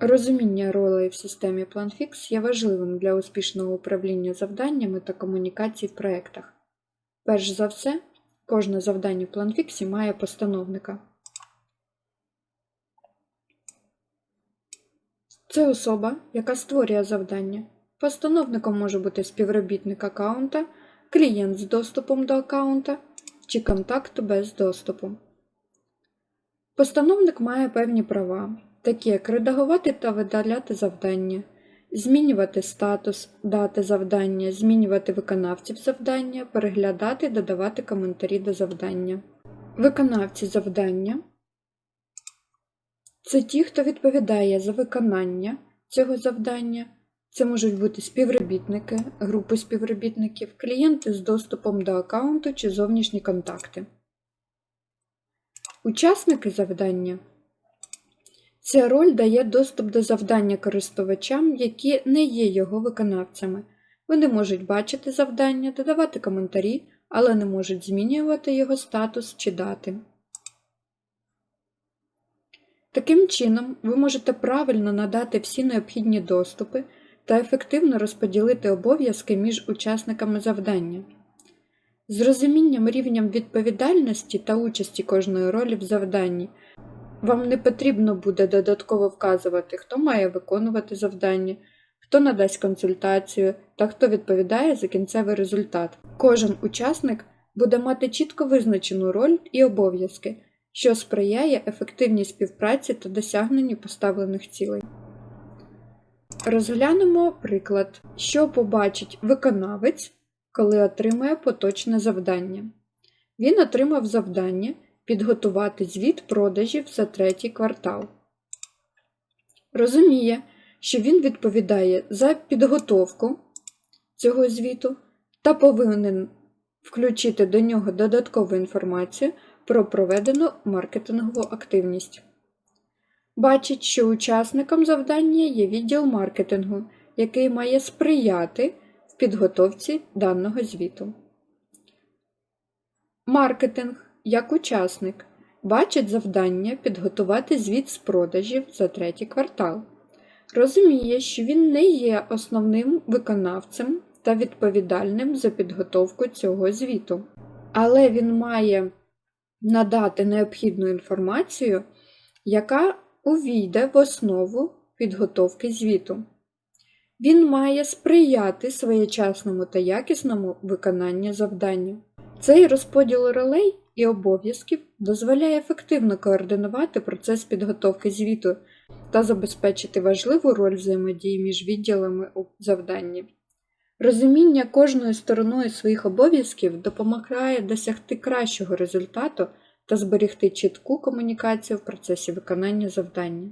Розуміння ролей в системі PlanFix є важливим для успішного управління завданнями та комунікацій в проєктах. Перш за все, кожне завдання в PlanFix має постановника. Це особа, яка створює завдання. Постановником може бути співробітник аккаунта, клієнт з доступом до аккаунта чи контакт без доступу. Постановник має певні права, такі як редагувати та видаляти завдання, змінювати статус, дати завдання, змінювати виконавців завдання, переглядати, додавати коментарі до завдання. Виконавці завдання це ті, хто відповідає за виконання цього завдання. Це можуть бути співробітники, групи співробітників, клієнти з доступом до аккаунту чи зовнішні контакти. Учасники завдання. Ця роль дає доступ до завдання користувачам, які не є його виконавцями. Вони можуть бачити завдання, додавати коментарі, але не можуть змінювати його статус чи дати. Таким чином, ви можете правильно надати всі необхідні доступи та ефективно розподілити обов'язки між учасниками завдання. З розумінням рівнем відповідальності та участі кожної ролі в завданні вам не потрібно буде додатково вказувати, хто має виконувати завдання, хто надасть консультацію та хто відповідає за кінцевий результат. Кожен учасник буде мати чітко визначену роль і обов'язки, що сприяє ефективній співпраці та досягненню поставлених цілей. Розглянемо приклад, що побачить виконавець, коли отримає поточне завдання. Він отримав завдання підготувати звіт продажів за третій квартал. Розуміє, що він відповідає за підготовку цього звіту та повинен включити до нього додаткову інформацію про проведену маркетингову активність. Бачить, що учасником завдання є відділ маркетингу, який має сприяти в підготовці даного звіту. Маркетинг як учасник бачить завдання підготувати звіт з продажів за третій квартал. Розуміє, що він не є основним виконавцем та відповідальним за підготовку цього звіту, але він має надати необхідну інформацію, яка увійде в основу підготовки звіту. Він має сприяти своєчасному та якісному виконанню завдання. Цей розподіл ролей і обов'язків дозволяє ефективно координувати процес підготовки звіту та забезпечити важливу роль взаємодії між відділами у завданні. Розуміння кожною стороною своїх обов'язків допомагає досягти кращого результату та зберегти чітку комунікацію в процесі виконання завдання.